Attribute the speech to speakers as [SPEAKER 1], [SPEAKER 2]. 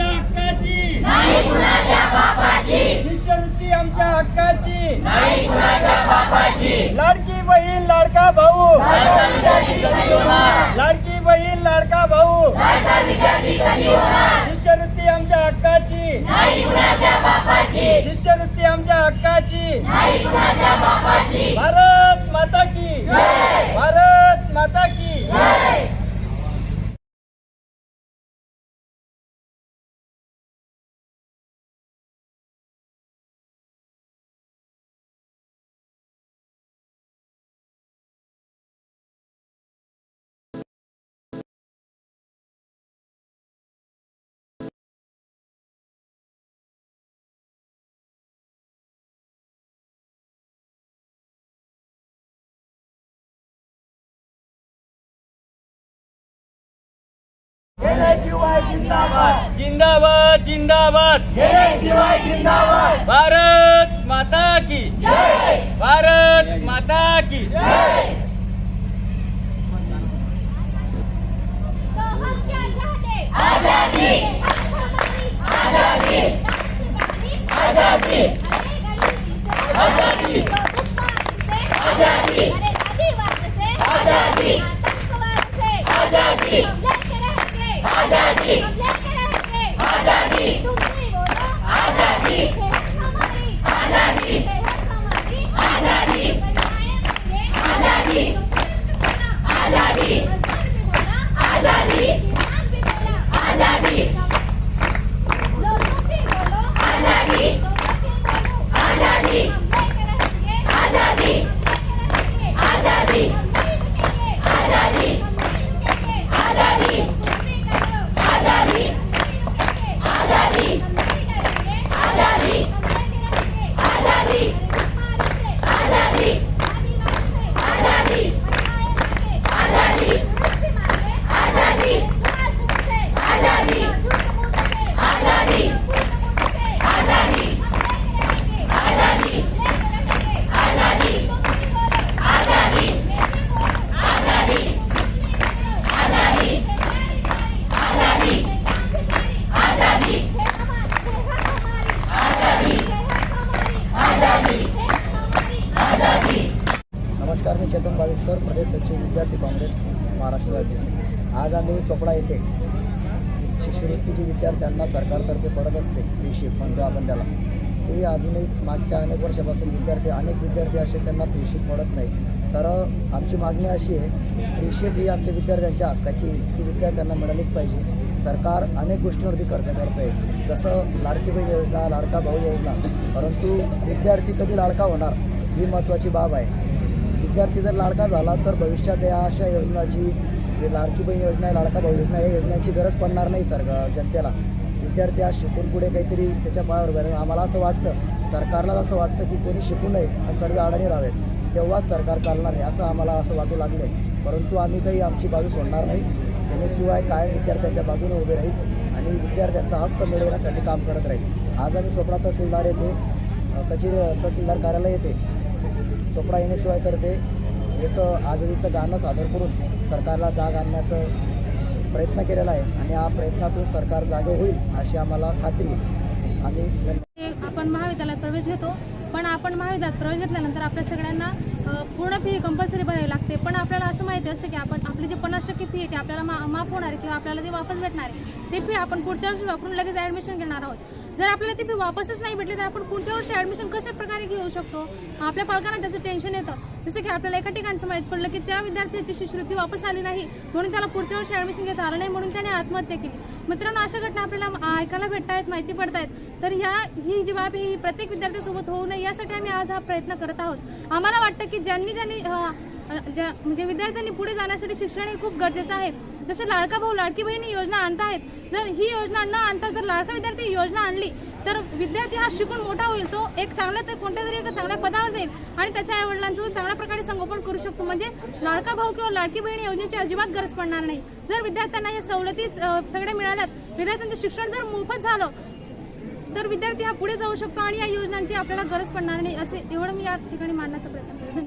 [SPEAKER 1] आमच्या हक्काची. नाही कुणाच्या बापाची. शिष्यवृत्ती आमच्या हक्काची. नाही कुणाच्या बापाची. लाडकी बहीण लाडका भाऊ. लाडकी बहीण लाडका भाऊ. शिष्यवृत्ती आमच्या हक्काची. नाही कुणाच्या बापाची. शिष्यवृत्ती आमच्या हक्काची. नाही कुणाच्या बापाची. भारत जिंदाबाद. जिंदाबाद जिंदाबाद. भारत माता की. भारत माता की.
[SPEAKER 2] तो हम क्या चाहते आजादी. आजादी. आजादी. आजादी. आजादी
[SPEAKER 3] सरमध्ये प्रदेश सचिव विद्यार्थी काँग्रेस महाराष्ट्र राज्य. आज आम्ही चोपडा येथे शिष्यवृत्ती जी विद्यार्थ्यांना सरकारतर्फे पडत असते. फ्रीशिप म्हणतो आपण त्याला. ते अजूनही मागच्या अनेक वर्षापासून विद्यार्थी अनेक विद्यार्थी असे त्यांना फ्रीशिप पडत नाही तर आमची मागणी अशी आहे फ्रीशिप ही आमच्या विद्यार्थ्यांच्या हक्काची ती विद्यार्थ्यांना मिळालीच पाहिजे. सरकार अनेक गोष्टींवरती खर्च करत आहे जसं लाडकी बहीण योजना लाडका भाऊ योजना. परंतु विद्यार्थी कधी लाडका होणार ही महत्त्वाची बाब आहे. विद्यार्थी जर लाडका झाला तर भविष्यात या अशा योजनाची जी लाडकी बहीण योजना आहे लाडका भाऊ योजना या योजनेची गरज पडणार नाही सर जनतेला. विद्यार्थी आज शिकून पुढे काहीतरी त्याच्या पायावर उभे आम्हाला असं वाटतं सरकारला असं वाटतं की कोणी शिकू नये आणि सर्व अडाणी राहावेत. तेव्हाच सरकार चालणार आहे असं आम्हाला असं वाटू लागलं आहे परंतु आम्ही काही आमची बाजू सोडणार नाही. त्याच्याशिवाय कायम विद्यार्थ्यांच्या बाजूने उभे राहील आणि विद्यार्थ्यांचा हक्क मिळवण्यासाठी काम करत राहील. आज आम्ही चोपडा तहसीलदार येथे कचेरी तहसीलदार कार्यालय येथे चोपडा येण्याशिवायतर्फे एक आझादीचं गाणं सादर करून सरकारला जाग आणण्याचं प्रयत्न केलेला आहे. आणि या प्रयत्नातून सरकार जागे होईल अशी आम्हाला खात्री आहे. आम्ही
[SPEAKER 4] आपण महाविद्यालयात प्रवेश घेतो. पण आपण महाविद्यात प्रवेश घेतल्यानंतर आपल्या सगळ्यांना पूर्ण फी कंपल्सरी भरावी लागते. पण आपल्याला असं माहिती असतं की आपण आपली जी पन्नास टक्के फी आहे ती आपल्याला मा माफ होणार आहे किंवा आपल्याला ती वापस भेटणार आहे. ती फी आपण पुढच्या वर्षी वापरून लगेच ॲडमिशन घेणार आहोत. जर आपल्याला ती फी वापसच नाही भेटली तर आपण पुढच्या वर्षी ॲडमिशन कशा प्रकारे घेऊ शकतो? आपल्या पालकांना त्याचं टेन्शन येतं. जसं की आपल्याला एका ठिकाणचं माहीत पडलं की त्या विद्यार्थ्याची शिष्यवृत्ती वापस आली नाही म्हणून त्याला पुढच्या वर्षी ॲडमिशन घेता आलं नाही म्हणून त्याने आत्महत्या केली. मित्रांनो अशा घटना आपल्याला ऐकायला भेटत आहेत माहिती पडत आहेत तर ह्या ही जी बाब आहे ही प्रत्येक विद्यार्थ्यासोबत होऊ नये यासाठी आम्ही आज हा प्रयत्न करत आहोत. आम्हाला वाटतं की ज्यांनी ज्यांनी ज्या म्हणजे विद्यार्थ्यांनी पुढे जाण्यासाठी शिक्षण हे खूप गरजेचं आहे. जसे लाडका भाऊ लाडकी बहिणी योजना आहेत जर ही योजना न आणता जर लाडका विद्यार्थी योजना आणली तर विद्यार्थी हा शिकून मोठा होईल. तो एक चांगला तर कोणत्या तरी एका चांगल्या पदावर जाईल आणि त्याच्या आई वडिलांचं चांगल्या प्रकारे संगोपन करू शकतो. म्हणजे लाडका भाऊ किंवा लाडकी बहिणी योजनेची अजिबात गरज पडणार नाही. जर विद्यार्थ्यांना या सवलती सगळ्या मिळाल्यात विद्यार्थ्यांचं शिक्षण जर मोफत झालं तर विद्यार्थी हा पुढे जाऊ शकतो आणि या योजनांची आपल्याला गरज पडणार नाही असे एवढं मी या ठिकाणी मांडण्याचा प्रयत्न करते.